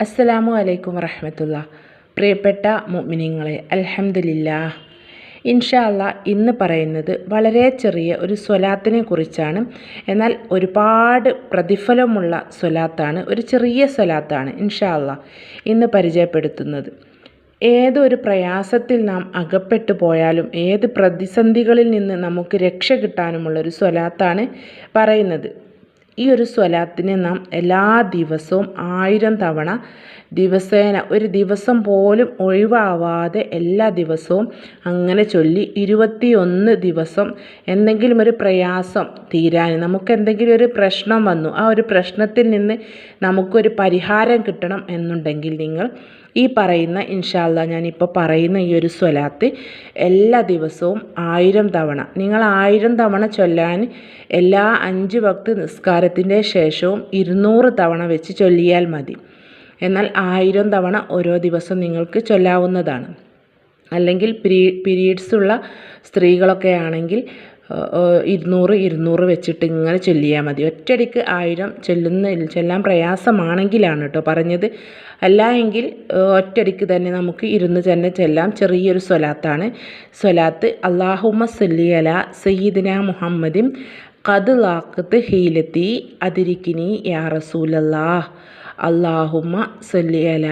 അസ്സലാമു അലൈക്കും വറഹമത്തുള്ള. പ്രിയപ്പെട്ട മുഅ്മിനീങ്ങളെ അൽഹംദുലില്ലാ. ഇൻഷാ അല്ലാ ഇന്ന് പറയുന്നത് വളരെ ചെറിയ ഒരു സ്വലാത്തിനെ കുറിച്ചാണ്. എന്നാൽ ഒരുപാട് പ്രതിഫലമുള്ള സ്വലാത്താണ് ഒരു ചെറിയ സ്വലാത്താണ് ഇൻഷാ അല്ലാ ഇന്ന് പരിചയപ്പെടുത്തുന്നത്. ഏതൊരു പ്രയാസത്തിൽ നാം അകപ്പെട്ടു പോയാലും ഏത് പ്രതിസന്ധികളിൽ നിന്ന് നമുക്ക് രക്ഷ കിട്ടാനുമുള്ള ഒരു സ്വലാത്താണ് പറയുന്നത്. ഈ ഒരു സ്വലാത്തിനെ നാം എല്ലാ ദിവസവും ആയിരം തവണ ദിവസേന ഒരു ദിവസം പോലും ഒഴിവാവാതെ എല്ലാ ദിവസവും അങ്ങനെ ചൊല്ലി ഇരുപത്തിയൊന്ന് ദിവസം എന്തെങ്കിലും ഒരു പ്രയാസം തീരാൻ നമുക്ക് എന്തെങ്കിലും ഒരു പ്രശ്നം വന്നു. ആ ഒരു പ്രശ്നത്തിൽ നിന്ന് നമുക്കൊരു പരിഹാരം കിട്ടണം എന്നുണ്ടെങ്കിൽ നിങ്ങൾ ഈ പറയുന്ന ഇൻഷാല്ല ഞാനിപ്പോൾ പറയുന്ന ഈ ഒരു സ്വലാത്ത് എല്ലാ ദിവസവും ആയിരം തവണ നിങ്ങൾ ആയിരം തവണ ചൊല്ലാൻ എല്ലാ അഞ്ച് വക്ത് നിസ്കാരത്തിന്റെ ശേഷവും ഇരുന്നൂറ് തവണ വെച്ച് ചൊല്ലിയാൽ മതി. എന്നാൽ ആയിരം തവണ ഓരോ ദിവസം നിങ്ങൾക്ക് ചൊല്ലാവുന്നതാണ്. അല്ലെങ്കിൽ പിരീ പീരീഡ്സ് ഉള്ള സ്ത്രീകളൊക്കെ ആണെങ്കിൽ ഇരുന്നൂറ് ഇരുന്നൂറ് വെച്ചിട്ട് ഇങ്ങനെ ചൊല്ലിയാൽ മതി. ഒറ്റയടിക്ക് ആയിരം ചൊല്ലുന്ന ചൊല്ലാൻ പ്രയാസമാണെങ്കിലാണ് കേട്ടോ പറഞ്ഞത്. അല്ല എങ്കിൽ ഒറ്റയടിക്ക് തന്നെ നമുക്ക് ഇരുന്ന് തന്നെ ചെല്ലാം. ചെറിയൊരു സ്വലാത്താണ്. സ്വലാത്ത് അള്ളാഹുമ്മ സല്ലി അല സയ്യിദിന മുഹമ്മദിൻ കത് ലാക്കത്ത് ഹീലത്തി അതിരിക്കിനി യാ അള്ളാഹുമ്മ സല്ലി അല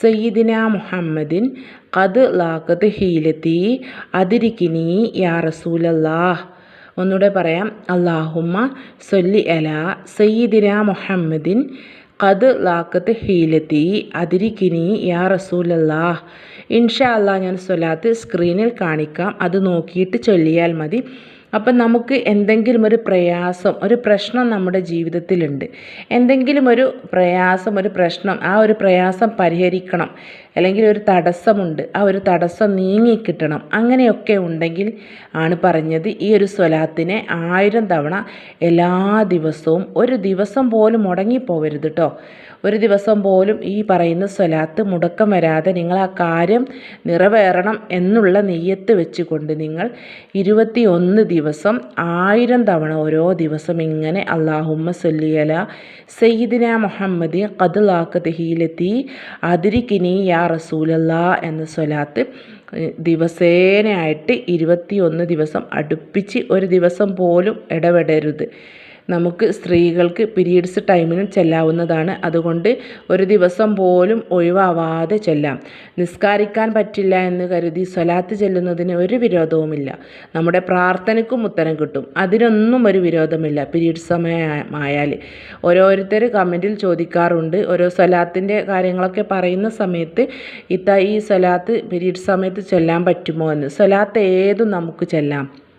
സയ്യിദിന മുഹമ്മദിൻ കത് ലാക്കത്ത് ഹീലത്തി അതിരിക്കിനി യാ റസൂലല്ലാഹ്. ഒന്നുകൂടെ പറയാം. അള്ളാഹുമ്മ സൊല്ലി അല സയ്യിദിന മുഹമ്മദിൻ കത് ലാക്കത്ത് ഹീലത്തി അതിരിക്കിനി യാ റസൂലല്ലാഹ്. ഇൻഷാ അല്ലാ ഞാൻ സ്വലാത്ത് സ്ക്രീനിൽ കാണിക്കാം. അത് നോക്കിയിട്ട് ചൊല്ലിയാൽ മതി. അപ്പം നമുക്ക് എന്തെങ്കിലും ഒരു പ്രയാസം ഒരു പ്രശ്നം നമ്മുടെ ജീവിതത്തിലുണ്ട്. എന്തെങ്കിലും ഒരു പ്രയാസം ഒരു പ്രശ്നം ആ ഒരു പ്രയാസം പരിഹരിക്കണം. അല്ലെങ്കിൽ ഒരു തടസ്സമുണ്ട് ആ ഒരു തടസ്സം നീങ്ങിക്കിട്ടണം അങ്ങനെയൊക്കെ ഉണ്ടെങ്കിൽ ആണ് പറഞ്ഞത് ഈ ഒരു സ്വലാത്തിനെ ആയിരം തവണ എല്ലാ ദിവസവും ഒരു ദിവസം പോലും മുടങ്ങിപ്പോവരുത് കേട്ടോ ഒരു ദിവസം പോലും ഈ പറയുന്ന സ്വലാത്ത് മുടക്കം വരാതെ നിങ്ങൾ ആ കാര്യം നിറവേറണം എന്നുള്ള നെയ്യത്ത് വെച്ചുകൊണ്ട് നിങ്ങൾ ഇരുപത്തി ഒന്ന് ദിവസം ആയിരം തവണ ഓരോ ദിവസം ഇങ്ങനെ അള്ളാഹുമ്മ സല്ലിയല സയ്യിദിന മുഹമ്മദി കദലാക്ക് തെഹീലെത്തി അതിരിക്കിനി യാ റസൂലല്ല എന്ന സ്വലാത്ത് ദിവസേനയായിട്ട് ഇരുപത്തിയൊന്ന് ദിവസം അടുപ്പിച്ച് ഒരു ദിവസം പോലും ഇടപെടരുത്. നമുക്ക് സ്ത്രീകൾക്ക് പീരീഡ്സ് ടൈമിനും ചെല്ലാവുന്നതാണ്. അതുകൊണ്ട് ഒരു ദിവസം പോലും ഒഴിവാവാതെ ചെല്ലാം. നിസ്കാരിക്കാൻ പറ്റില്ല എന്ന് കരുതി സ്വലാത്ത് ചെല്ലുന്നതിന് ഒരു വിരോധവുമില്ല. നമ്മുടെ പ്രാർത്ഥനയ്ക്കും ഉത്തരം കിട്ടും. അതിനൊന്നും ഒരു വിരോധമില്ല. പീരീഡ്സ് സമയമായാൽ ഓരോരുത്തർ കമന്റിൽ ചോദിക്കാറുണ്ട്. ഓരോ സ്വലാത്തിന്റെ കാര്യങ്ങളൊക്കെ പറയുന്ന സമയത്ത് ഇത്ത ഈ സ്വലാത്ത് പീരീഡ്സ് സമയത്ത് ചെല്ലാൻ പറ്റുമോ എന്ന്. സ്വലാത്ത് ഏതും നമുക്ക് ചെല്ലാം.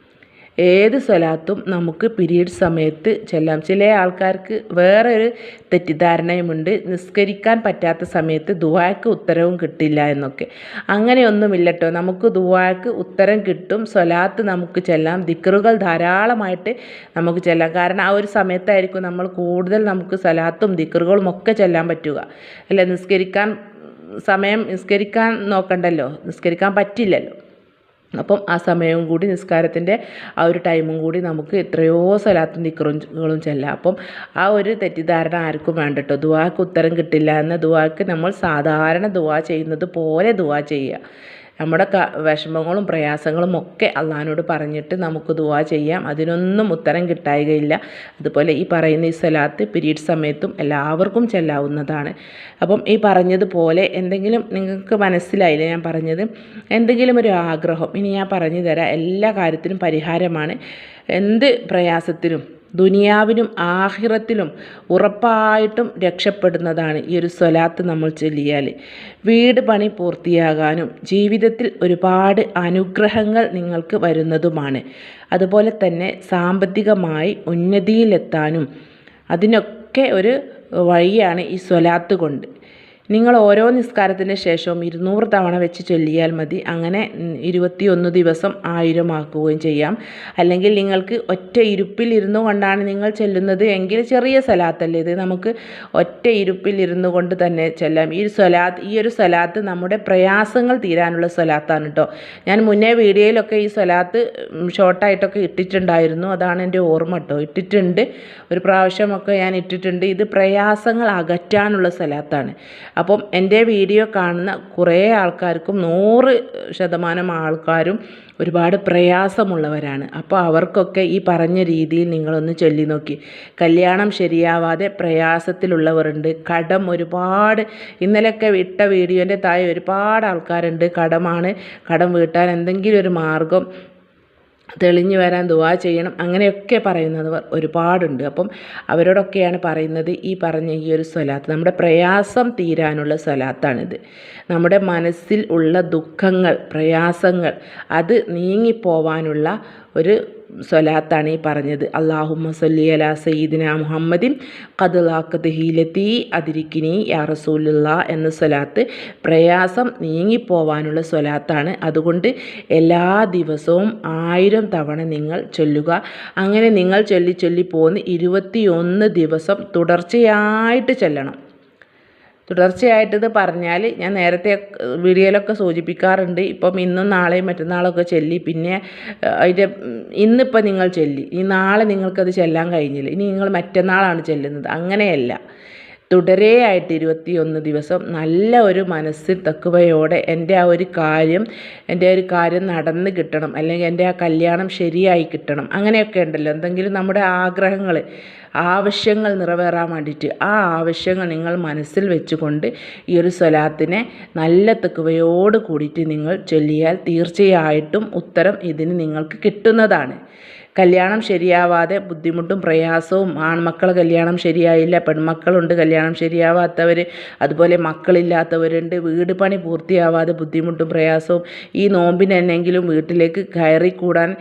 ഏത് സ്വലാത്തും നമുക്ക് പിരീഡ് സമയത്ത് ചെല്ലാം. ചില ആൾക്കാർക്ക് വേറെ ഒരു തെറ്റിദ്ധാരണയുമുണ്ട്. നിസ്കരിക്കാൻ പറ്റാത്ത സമയത്ത് ദുവാക്ക് ഉത്തരവും കിട്ടില്ല എന്നൊക്കെ. അങ്ങനെയൊന്നുമില്ല കേട്ടോ നമുക്ക് ദുവാക്ക് ഉത്തരം കിട്ടും. സ്വലാത്ത് നമുക്ക് ചെല്ലാം. ദിക്കറുകൾ ധാരാളമായിട്ട് നമുക്ക് ചെല്ലാം. കാരണം ആ ഒരു സമയത്തായിരിക്കും നമ്മൾ കൂടുതൽ നമുക്ക് സ്വലാത്തും ദിക്കറുകളും ഒക്കെ ചെല്ലാൻ പറ്റുക. അല്ല നിസ്കരിക്കാൻ സമയം നിസ്കരിക്കാൻ നോക്കണ്ടല്ലോ. നിസ്കരിക്കാൻ പറ്റില്ലല്ലോ. അപ്പം ആ സമയവും കൂടി നിസ്കാരത്തിന്റെ ആ ഒരു ടൈമും കൂടി നമുക്ക് എത്രയോ സ്ഥലത്തും നിക്കറുകളും ചെല്ലാം. അപ്പം ആ ഒരു തെറ്റിദ്ധാരണ ആർക്കും വേണ്ട കേട്ടോ ദുവാക്ക് ഉത്തരം കിട്ടില്ല എന്ന ദുവാക്ക് നമ്മൾ സാധാരണ ദുവാ ചെയ്യുന്നത് പോലെ ദുവാ ചെയ്യുക. നമ്മുടെ വിഷമങ്ങളും പ്രയാസങ്ങളും ഒക്കെ അള്ളഹാനോട് പറഞ്ഞിട്ട് നമുക്ക് ദുവാ ചെയ്യാം. അതിനൊന്നും ഉത്തരം കിട്ടായികയില്ല. അതുപോലെ ഈ പറയുന്ന ഈ സ്വലാത്ത് പീരീഡ് സമയത്തും എല്ലാവർക്കും ചെല്ലാവുന്നതാണ്. അപ്പം ഈ പറഞ്ഞതുപോലെ എന്തെങ്കിലും നിങ്ങൾക്ക് മനസ്സിലായില്ല ഞാൻ പറഞ്ഞത്? എന്തെങ്കിലും ഒരു ആഗ്രഹം ഇനി ഞാൻ പറഞ്ഞു തരാം എല്ലാ കാര്യത്തിനും പരിഹാരമാണ്. എന്ത് പ്രയാസത്തിനും ദുനിയാവിനും ആഹിറത്തിലും ഉറപ്പായിട്ടും രക്ഷപ്പെടുന്നതാണ് ഈ ഒരു സ്വലാത്ത് നമ്മൾ ചൊല്ലിയാൽ വീട് പണി പൂർത്തിയാകാനും ജീവിതത്തിൽ ഒരുപാട് അനുഗ്രഹങ്ങൾ നിങ്ങൾക്ക് വരുന്നതുമാണ്. അതുപോലെ തന്നെ സാമ്പത്തികമായി ഉന്നതിയിലെത്താനും അതിനൊക്കെ ഒരു വഴിയാണ് ഈ സ്വലാത്ത് കൊണ്ട്. നിങ്ങൾ ഓരോ നിസ്കാരത്തിന് ശേഷവും ഇരുന്നൂറ് തവണ വെച്ച് ചൊല്ലിയാൽ മതി. അങ്ങനെ ഇരുപത്തിയൊന്ന് ദിവസം ആയിരം ആക്കുകയും ചെയ്യാം. അല്ലെങ്കിൽ നിങ്ങൾക്ക് ഒറ്റ ഇരുപ്പിൽ ഇരുന്നു കൊണ്ടാണ് നിങ്ങൾ ചെല്ലുന്നത്. എങ്കിൽ ചെറിയ സലാത്തല്ലേ ഇത്. നമുക്ക് ഒറ്റ ഇരുപ്പിൽ ഇരുന്നു കൊണ്ട് തന്നെ ചെല്ലാം. ഈ സ്വലാത്ത് ഈ ഒരു സ്വലാത്ത് നമ്മുടെ പ്രയാസങ്ങൾ തീരാനുള്ള സ്വലാത്താണ് കേട്ടോ ഞാൻ മുന്നേ വീഡിയോയിലൊക്കെ ഈ സ്വലാത്ത് ഷോർട്ടായിട്ടൊക്കെ ഇട്ടിട്ടുണ്ടായിരുന്നു. അതാണ് എന്റെ ഓർമ്മ കേട്ടോ ഇട്ടിട്ടുണ്ട്. ഒരു പ്രാവശ്യമൊക്കെ ഞാൻ ഇട്ടിട്ടുണ്ട്. ഇത് പ്രയാസങ്ങൾ അകറ്റാനുള്ള സ്ഥലത്താണ് അപ്പം എന്റെ വീഡിയോ കാണുന്ന കുറേ ആൾക്കാർക്കും നൂറ് ശതമാനം ആൾക്കാരും ഒരുപാട് പ്രയാസമുള്ളവരാണ്. അപ്പോൾ അവർക്കൊക്കെ ഈ പറഞ്ഞ രീതിയിൽ നിങ്ങളൊന്ന് ചൊല്ലി നോക്കി. കല്യാണം ശരിയാവാതെ പ്രയാസത്തിലുള്ളവരുണ്ട്. കടം ഒരുപാട്. ഇന്നലെയൊക്കെ വിട്ട വീഡിയോന്റെ താഴെ ഒരുപാട് ആൾക്കാരുണ്ട്. കടമാണ്. കടം വീട്ടാൻ എന്തെങ്കിലും ഒരു മാർഗം തെളിഞ്ഞു വരാൻ ദുവാ ചെയ്യണം. അങ്ങനെയൊക്കെ പറയുന്നവർ ഒരുപാടുണ്ട്. അപ്പം അവരോടൊക്കെയാണ് പറയുന്നത് ഈ പറഞ്ഞ ഈ ഒരു സ്വലാത്ത്. നമ്മുടെ പ്രയാസം തീരാനുള്ള സ്വലാത്താണിത്. നമ്മുടെ മനസ്സിൽ ഉള്ള ദുഃഖങ്ങൾ പ്രയാസങ്ങൾ അത് നീങ്ങിപ്പോവാനുള്ള ഒരു സ്വലാത്താണ് ഈ പറഞ്ഞത്. അള്ളാഹുമ്മ സല്ലി അല സയ്യിദിന മുഹമ്മദിൻ കദലാക്കത്ത് ഹീലത്തി അതിരിക്കിനി യാ റസൂലുള്ള എന്ന സ്വലാത്ത് പ്രയാസം നീങ്ങിപ്പോവാനുള്ള സ്വലാത്താണ്. അതുകൊണ്ട് എല്ലാ ദിവസവും ആയിരം തവണ നിങ്ങൾ ചൊല്ലുക. അങ്ങനെ നിങ്ങൾ ചൊല്ലി ചൊല്ലി പോകുന്ന ഇരുപത്തിയൊന്ന് ദിവസം തുടർച്ചയായിട്ട് ചെല്ലണം. തുടർച്ചയായിട്ടിത് പറഞ്ഞാൽ ഞാൻ നേരത്തെ വീഡിയോയിലൊക്കെ സൂചിപ്പിക്കാറുണ്ട്. ഇപ്പം ഇന്നും നാളെയും മറ്റന്നാളൊക്കെ ചെല്ലി. പിന്നെ അതിന്റെ ഇന്നിപ്പോൾ നിങ്ങൾ ചെല്ലി. ഈ നാളെ നിങ്ങൾക്കത് ചെല്ലാൻ കഴിഞ്ഞില്ല. ഇനി നിങ്ങൾ മറ്റന്നാളാണ് ചെല്ലുന്നത്. അങ്ങനെയല്ല. തുടരെയായിട്ട് ഇരുപത്തിയൊന്ന് ദിവസം നല്ല ഒരു മനസ്സിൽ തക്കുവയോടെ എന്റെ ആ ഒരു കാര്യം എന്റെ ഒരു കാര്യം നടന്ന് കിട്ടണം. അല്ലെങ്കിൽ എന്റെ ആ കല്യാണം ശരിയായി കിട്ടണം. അങ്ങനെയൊക്കെ ഉണ്ടല്ലോ. എന്തെങ്കിലും നമ്മുടെ ആഗ്രഹങ്ങൾ ആവശ്യങ്ങൾ നിറവേറാൻ വേണ്ടിയിട്ട് ആ ആവശ്യങ്ങൾ നിങ്ങൾ മനസ്സിൽ വെച്ചുകൊണ്ട് ഈ ഒരു സ്വലാത്തിനെ നല്ല തെക്കുവയോട് കൂടിയിട്ട് നിങ്ങൾ ചൊല്ലിയാൽ തീർച്ചയായിട്ടും ഉത്തരം ഇതിന് നിങ്ങൾക്ക് കിട്ടുന്നതാണ്. കല്യാണം ശരിയാവാതെ ബുദ്ധിമുട്ടും പ്രയാസവും ആൺമക്കൾ കല്യാണം ശരിയായില്ല പെൺമക്കളുണ്ട് കല്യാണം ശരിയാവാത്തവർ അതുപോലെ മക്കളില്ലാത്തവരുണ്ട് വീട് പണി പൂർത്തിയാവാതെ ബുദ്ധിമുട്ടും പ്രയാസവും ഈ നോമ്പിനെന്നെങ്കിലും വീട്ടിലേക്ക് കയറി കൂടാൻ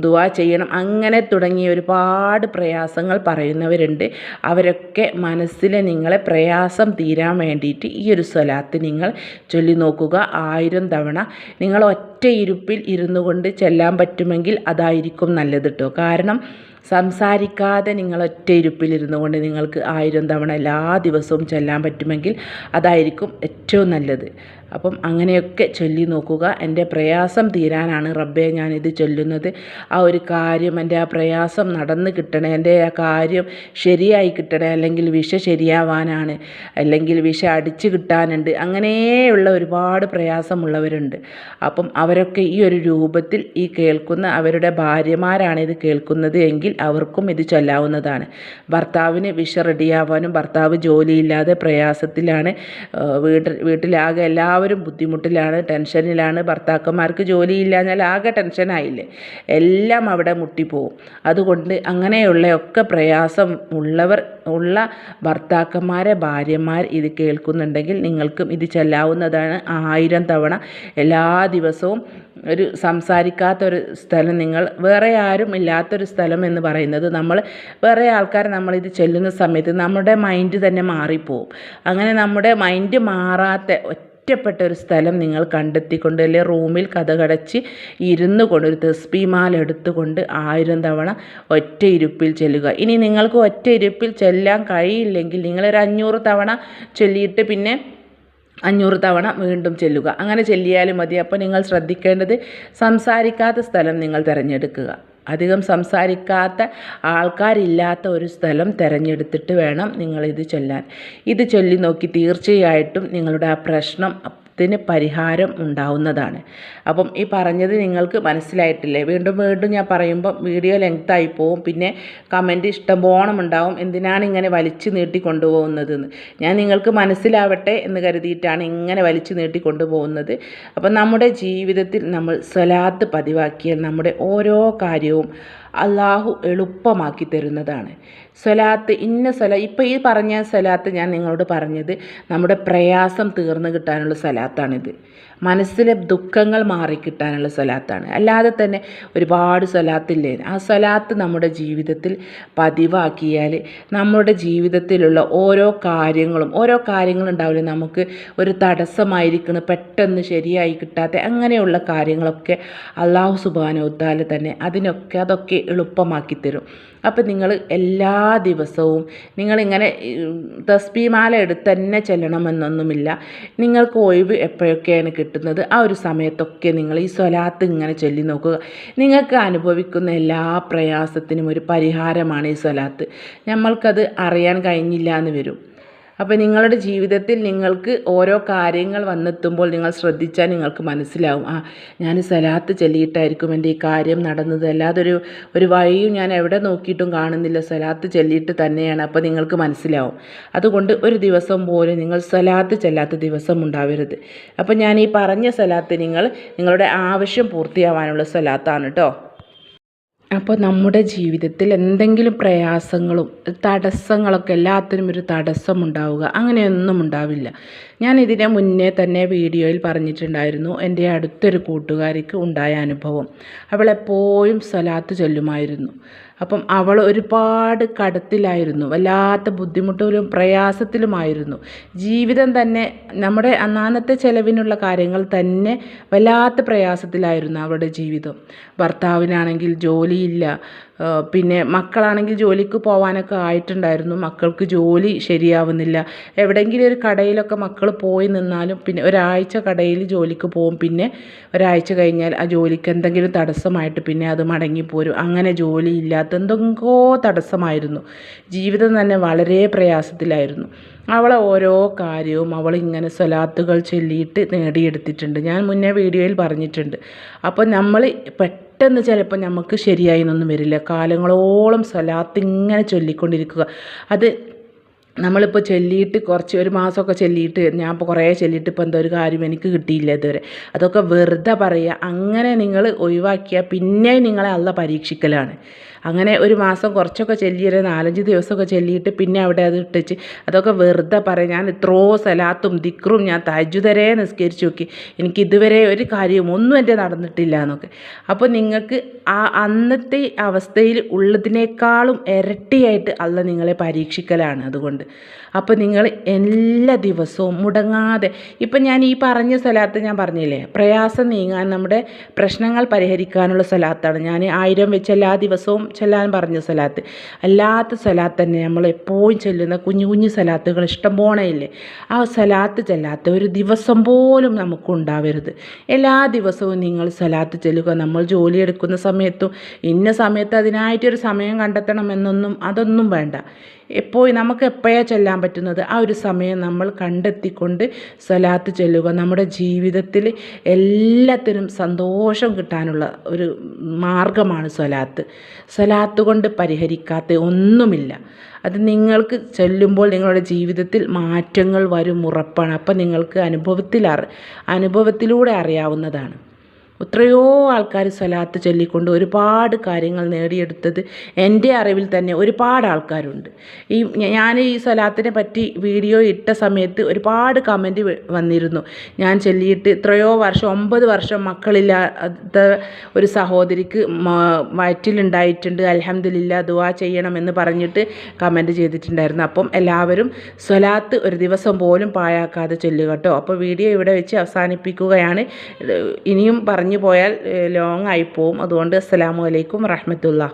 ദുവാ ചെയ്യണം അങ്ങനെ തുടങ്ങിയ ഒരുപാട് പ്രയാസങ്ങൾ പറയുന്നവരുണ്ട്. അവരൊക്കെ മനസ്സിലെ നിങ്ങളെ പ്രയാസം തീരാൻ വേണ്ടിയിട്ട് ഈ ഒരു സ്വലാത്ത് നിങ്ങൾ ചൊല്ലി നോക്കുക ആയിരം തവണ നിങ്ങൾ ഒറ്റ ഇരുപ്പിൽ ഇരുന്നു കൊണ്ട് ചെല്ലാൻ പറ്റുമെങ്കിൽ അതായിരിക്കും നല്ലത് കേട്ടോ കാരണം സംസാരിക്കാതെ നിങ്ങൾ ഒറ്റ ഇരുപ്പിലിരുന്നു കൊണ്ട് നിങ്ങൾക്ക് ആയിരം തവണ എല്ലാ ദിവസവും ചെല്ലാൻ പറ്റുമെങ്കിൽ അതായിരിക്കും ഏറ്റവും നല്ലത്. അപ്പം അങ്ങനെയൊക്കെ ചൊല്ലി നോക്കുക. എന്റെ പ്രയാസം തീരാനാണ് റബ്ബെ ഞാനിത് ചൊല്ലുന്നത്. ആ ഒരു കാര്യം എന്റെ ആ പ്രയാസം നടന്ന് കിട്ടണേ എന്റെ ആ കാര്യം ശരിയായി കിട്ടണേ അല്ലെങ്കിൽ വിഷ ശരിയാവാനാണ് അല്ലെങ്കിൽ വിഷ അടിച്ചു കിട്ടാനുണ്ട് അങ്ങനെയുള്ള ഒരുപാട് പ്രയാസമുള്ളവരുണ്ട്. അപ്പം അവരൊക്കെ ഈ ഒരു രൂപത്തിൽ ഈ കേൾക്കുന്ന അവരുടെ ഭാര്യമാരാണ് ഇത് കേൾക്കുന്നത് എങ്കിൽ അവർക്കും ഇത് ചൊല്ലാവുന്നതാണ്. ഭർത്താവിന് വിഷ റെഡിയാവാനും ഭർത്താവ് ജോലിയില്ലാതെ പ്രയാസത്തിലാണ് വീട്ടിൽ വീട്ടിലാകെ എല്ലാവരും ബുദ്ധിമുട്ടിലാണ് ടെൻഷനിലാണ് ഭർത്താക്കന്മാർക്ക് ജോലിയില്ലാഞ്ഞാൽ ആകെ ടെൻഷനായില്ലേ? എല്ലാം അവിടെ മുട്ടിപ്പോവും. അതുകൊണ്ട് അങ്ങനെയുള്ള ഒക്കെ പ്രയാസം ഉള്ളവർ ഉള്ള ഭർത്താക്കന്മാരെ ഭാര്യമാർ ഇത് കേൾക്കുന്നുണ്ടെങ്കിൽ നിങ്ങൾക്കും ഇത് ചെല്ലാവുന്നതാണ് ആയിരം തവണ. എല്ലാ ദിവസവും ഒരു സംസാരിക്കാത്തൊരു സ്ഥലം നിങ്ങൾ വേറെ ആരും ഇല്ലാത്തൊരു സ്ഥലം എന്ന് പറയുന്നത് നമ്മൾ വേറെ ആൾക്കാർ നമ്മളിത് ചെല്ലുന്ന സമയത്ത് നമ്മുടെ മൈൻഡ് തന്നെ മാറിപ്പോവും. അങ്ങനെ നമ്മുടെ മൈൻഡ് മാറാത്ത ഒറ്റപ്പെട്ട ഒരു സ്ഥലം നിങ്ങൾ കണ്ടെത്തിക്കൊണ്ട് അല്ലെ റൂമിൽ കഥകടച്ച് ഇരുന്ന് കൊണ്ട് ഒരു തസ്ബിമാല എടുത്തുകൊണ്ട് ആയിരം തവണ ഒറ്റ ഇരുപ്പിൽ ചെല്ലുക. ഇനി നിങ്ങൾക്ക് ഒറ്റ ഇരുപ്പിൽ ചെല്ലാൻ കഴിയില്ലെങ്കിൽ നിങ്ങളൊരു അഞ്ഞൂറ് തവണ ചൊല്ലിയിട്ട് പിന്നെ അഞ്ഞൂറ് തവണ വീണ്ടും ചെല്ലുക. അങ്ങനെ ചെല്ലിയാലും മതി. അപ്പോൾ നിങ്ങൾ ശ്രദ്ധിക്കേണ്ടത് സംസാരിക്കാത്ത സ്ഥലം നിങ്ങൾ തിരഞ്ഞെടുക്കുക. അധികം സംസാരിക്കാത്ത ആൾക്കാരില്ലാത്ത ഒരു സ്ഥലം തിരഞ്ഞെടുത്തിട്ട് വേണം നിങ്ങളിത് ചൊല്ലാൻ. ഇത് ചൊല്ലി നോക്കി തീർച്ചയായിട്ടും നിങ്ങളുടെ ആ പ്രശ്നം ത്തിന് പരിഹാരം ഉണ്ടാവുന്നതാണ്. അപ്പം ഈ പറഞ്ഞത് നിങ്ങൾക്ക് മനസ്സിലായിട്ടില്ലേ? വീണ്ടും വീണ്ടും ഞാൻ പറയുമ്പോൾ വീഡിയോ ലെങ്ത്തായി പോവും. പിന്നെ കമന്റ് ഇഷ്ടംപോണം ഉണ്ടാവും. എന്തിനാണ് ഇങ്ങനെ വലിച്ചു നീട്ടി കൊണ്ടുപോകുന്നതെന്ന്? ഞാൻ നിങ്ങൾക്ക് മനസ്സിലാവട്ടെ എന്ന് കരുതിയിട്ടാണ് ഇങ്ങനെ വലിച്ചു നീട്ടി കൊണ്ടുപോകുന്നത്. അപ്പം നമ്മുടെ ജീവിതത്തിൽ നമ്മൾ സ്വലാത്ത് പതിവാക്കിയാൽ നമ്മുടെ ഓരോ കാര്യവും അള്ളാഹു എളുപ്പമാക്കി തരുന്നതാണ്. സ്വലാത്ത് ഇന്ന സ്വല ഇപ്പോൾ ഈ പറഞ്ഞ സ്വലാത്ത് ഞാൻ നിങ്ങളോട് പറഞ്ഞത് നമ്മുടെ പ്രയാസം തീർന്നു കിട്ടാനുള്ള സ്വലാത്താണിത് മനസ്സിലെ ദുഃഖങ്ങൾ മാറിക്കിട്ടാനുള്ള സ്വലാത്താണ് അല്ലാതെ തന്നെ ഒരുപാട് സ്വലാത്തില്ലേ ആ സ്വലാത്ത് നമ്മുടെ ജീവിതത്തിൽ പതിവാക്കിയാൽ നമ്മുടെ ജീവിതത്തിലുള്ള ഓരോ കാര്യങ്ങളും ഓരോ കാര്യങ്ങളുണ്ടാവില്ലേ നമുക്ക് ഒരു തടസ്സമായിരിക്കണം പെട്ടെന്ന് ശരിയായി കിട്ടാത്ത അങ്ങനെയുള്ള കാര്യങ്ങളൊക്കെ അള്ളാഹു സുബാനോത്താൽ തന്നെ അതിനൊക്കെ അതൊക്കെ എളുപ്പമാക്കി തരും. അപ്പം നിങ്ങൾ എല്ലാ ദിവസവും നിങ്ങളിങ്ങനെ തസ്ബീമാല എടുത്ത് തന്നെ ചെല്ലണമെന്നൊന്നുമില്ല. നിങ്ങൾക്ക് ഒഴിവ് എപ്പോഴൊക്കെയാണ് കിട്ടുന്നത്? ആ ഒരു സമയത്തൊക്കെ നിങ്ങൾ ഈ സ്വലാത്ത് ഇങ്ങനെ ചൊല്ലി നോക്കുക. നിങ്ങൾക്ക് അനുഭവിക്കുന്ന എല്ലാ പ്രയാസത്തിനും ഒരു പരിഹാരമാണ് ഈ സ്വലാത്ത്. നമ്മൾക്കത് അറിയാൻ കഴിഞ്ഞില്ല എന്ന് വരും. അപ്പോൾ നിങ്ങളുടെ ജീവിതത്തിൽ നിങ്ങൾക്ക് ഓരോ കാര്യങ്ങൾ വന്നെത്തുമ്പോൾ നിങ്ങൾ ശ്രദ്ധിച്ചാൽ നിങ്ങൾക്ക് മനസ്സിലാവും. ആ ഞാൻ സലാത്ത് ചൊല്ലിയിട്ടായിരിക്കും എന്റെ ഈ കാര്യം നടന്നത്. അല്ലാതെ ഒരു ഒരു വഴിയും ഞാൻ എവിടെ നോക്കിയിട്ടും കാണുന്നില്ല. സലാത്ത് ചൊല്ലിയിട്ട് തന്നെയാണ്. അപ്പോൾ നിങ്ങൾക്ക് മനസ്സിലാവും. അതുകൊണ്ട് ഒരു ദിവസം പോലും നിങ്ങൾ സലാത്ത് ചെല്ലാത്ത ദിവസം ഉണ്ടാവരുത്. അപ്പോൾ ഞാൻ ഈ പറഞ്ഞ സലാത്ത് നിങ്ങൾ നിങ്ങളുടെ ആവശ്യം പൂർത്തിയാവാനുള്ള സലാത്താണ് കേട്ടോ അപ്പോൾ നമ്മുടെ ജീവിതത്തിൽ എന്തെങ്കിലും പ്രയാസങ്ങളും തടസ്സങ്ങളൊക്കെ എല്ലാത്തിനും ഒരു തടസ്സമുണ്ടാവുക. അങ്ങനെയൊന്നും ഉണ്ടാവില്ല. ഞാൻ ഇതിനെ മുന്നേ തന്നെ വീഡിയോയിൽ പറഞ്ഞിട്ടുണ്ടായിരുന്നു. എന്റെ അടുത്തൊരു കൂട്ടുകാരിക്ക് ഉണ്ടായ അനുഭവം. അവൾ എപ്പോഴും സ്വലാത്ത് ചൊല്ലുമായിരുന്നു. അപ്പം അവൾ ഒരുപാട് കടത്തിലായിരുന്നു. വല്ലാത്ത ബുദ്ധിമുട്ടിലും പ്രയാസത്തിലുമായിരുന്നു. ജീവിതം തന്നെ നമ്മുടെ അന്നാന്നത്തെ ചെലവിനുള്ള കാര്യങ്ങൾ തന്നെ വല്ലാത്ത പ്രയാസത്തിലായിരുന്നു അവളുടെ ജീവിതം. ഭർത്താവിനാണെങ്കിൽ ജോലിയില്ല. പിന്നെ മക്കളാണെങ്കിൽ ജോലിക്ക് പോകാനൊക്കെ ആയിട്ടുണ്ടായിരുന്നു. മക്കൾക്ക് ജോലി ശരിയാവുന്നില്ല. എവിടെയെങ്കിലും ഒരു കടയിലൊക്കെ മക്കൾ പോയി നിന്നാലും പിന്നെ ഒരാഴ്ച കടയിൽ ജോലിക്ക് പോകും. പിന്നെ ഒരാഴ്ച കഴിഞ്ഞാൽ ആ ജോലിക്ക് എന്തെങ്കിലും തടസ്സമായിട്ട് പിന്നെ അത് മടങ്ങിപ്പോരും. അങ്ങനെ ജോലിയില്ലാത്ത എന്തെങ്കോ തടസ്സമായിരുന്നു. ജീവിതം തന്നെ വളരെ പ്രയാസത്തിലായിരുന്നു. അവളെ ഓരോ കാര്യവും അവൾ ഇങ്ങനെ സ്വലാത്തുകൾ ചൊല്ലിയിട്ട് നേടിയെടുത്തിട്ടുണ്ട്. ഞാൻ മുന്നേ വീഡിയോയിൽ പറഞ്ഞിട്ടുണ്ട്. അപ്പോൾ നമ്മൾ പെട്ടെന്ന് ചിലപ്പോൾ നമുക്ക് ശരിയായി എന്നൊന്നും വരില്ല. കാലങ്ങളോളം സ്വലാത്ത് ഇങ്ങനെ ചൊല്ലിക്കൊണ്ടിരിക്കുക. അത് നമ്മളിപ്പോൾ ചൊല്ലിയിട്ട് കുറച്ച് ഒരു മാസമൊക്കെ ചൊല്ലിയിട്ട് ഞാൻ ഇപ്പോൾ കുറേ ചൊല്ലിയിട്ട് ഇപ്പോൾ എന്തോ ഒരു കാര്യം എനിക്ക് കിട്ടിയില്ല ഇതുവരെ. അതൊക്കെ വെറുതെ പറയുക. അങ്ങനെ നിങ്ങൾ ഒഴിവാക്കിയാൽ പിന്നെ നിങ്ങളെ അല്ല പരീക്ഷിക്കലാണ്. അങ്ങനെ ഒരു മാസം കുറച്ചൊക്കെ ചൊല്ലിയൊരു നാലഞ്ച് ദിവസമൊക്കെ ചൊല്ലിയിട്ട് പിന്നെ അവിടെ അത് ഇട്ടിച്ച് അതൊക്കെ വെറുതെ പറയും. ഞാൻ ഇത്രയോ സലാത്തും ദിക്റും ഞാൻ തജ്ജുതരെ നിസ്കരിച്ചു നോക്കി. എനിക്ക് ഇതുവരെ ഒരു കാര്യവും ഒന്നും എന്റെ നടന്നിട്ടില്ല എന്നൊക്കെ. അപ്പോൾ നിങ്ങൾക്ക് ആ അന്നത്തെ അവസ്ഥയിൽ ഉള്ളതിനേക്കാളും ഇരട്ടിയായിട്ട് അല്ല നിങ്ങളെ പരീക്ഷിക്കലാണ് അതുകൊണ്ട്. അപ്പോൾ നിങ്ങൾ എല്ലാ ദിവസവും മുടങ്ങാതെ ഇപ്പം ഞാൻ ഈ പറഞ്ഞ സ്ഥലത്ത് ഞാൻ പറഞ്ഞില്ലേ പ്രയാസം നീങ്ങാൻ നമ്മുടെ പ്രശ്നങ്ങൾ പരിഹരിക്കാനുള്ള സ്ഥലത്താണ്. ഞാൻ ആയിരം വെച്ച് എല്ലാ ദിവസവും ചെല്ലാൻ പറഞ്ഞ സ്ഥലത്ത്. അല്ലാത്ത സ്ഥലത്ത് തന്നെ നമ്മൾ എപ്പോഴും ചെല്ലുന്ന കുഞ്ഞു കുഞ്ഞു സ്ഥലത്തുകൾ ഇഷ്ടം പോണേയില്ലേ ആ സ്ഥലത്ത് ചെല്ലാത്ത ഒരു ദിവസം പോലും നമുക്ക് ഉണ്ടാവരുത്. എല്ലാ ദിവസവും നിങ്ങൾ സ്ഥലത്ത് ചെല്ലുക. നമ്മൾ ജോലി എടുക്കുന്ന സമയത്തും ഇന്ന സമയത്ത് അതിനായിട്ടൊരു സമയം കണ്ടെത്തണം എന്നൊന്നും അതൊന്നും വേണ്ട. എപ്പോഴും നമുക്ക് എപ്പോഴാണ് ചെല്ലാൻ പറ്റുന്നത്? ആ ഒരു സമയം നമ്മൾ കണ്ടെത്തിക്കൊണ്ട് സ്വലാത്ത് ചെല്ലുക. നമ്മുടെ ജീവിതത്തിൽ എല്ലാത്തിനും സന്തോഷം കിട്ടാനുള്ള ഒരു മാർഗമാണ് സ്വലാത്ത്. സ്വലാത്ത് കൊണ്ട് പരിഹരിക്കാത്ത ഒന്നുമില്ല. അത് നിങ്ങൾക്ക് ചെല്ലുമ്പോൾ നിങ്ങളുടെ ജീവിതത്തിൽ മാറ്റങ്ങൾ വരും ഉറപ്പാണ്. അപ്പം നിങ്ങൾക്ക് അനുഭവത്തിൽ അനുഭവത്തിലൂടെ അറിയാവുന്നതാണ്. എത്രയോ ആൾക്കാർ സ്വലാത്ത് ചൊല്ലിക്കൊണ്ട് ഒരുപാട് കാര്യങ്ങൾ നേടിയെടുത്തത് എന്റെ അറിവിൽ തന്നെ ഒരുപാട് ആൾക്കാരുണ്ട്. ഈ ഞാൻ ഈ സ്വലാത്തിനെ പറ്റി വീഡിയോ ഇട്ട സമയത്ത് ഒരുപാട് കമന്റ് വന്നിരുന്നു. ഞാൻ ചൊല്ലിയിട്ട് എത്രയോ വർഷം ഒമ്പത് വർഷം മക്കളില്ലാത്ത ഒരു സഹോദരിക്ക് വയറ്റിലുണ്ടായിട്ടുണ്ട്. അലഹമ്മദില്ല ദുവാ ചെയ്യണമെന്ന് പറഞ്ഞിട്ട് കമന്റ് ചെയ്തിട്ടുണ്ടായിരുന്നു. അപ്പം എല്ലാവരും സ്വലാത്ത് ഒരു ദിവസം പോലും പാഴാക്കാതെ ചൊല്ലുക കേട്ടോ. അപ്പോൾ വീഡിയോ ഇവിടെ വെച്ച് അവസാനിപ്പിക്കുകയാണ്. ഇനിയും പറഞ്ഞു പോയാൽ ലോങ് ആയി അതുകൊണ്ട് അസ്സലാമു അലൈക്കും റഹ്മത്തുള്ള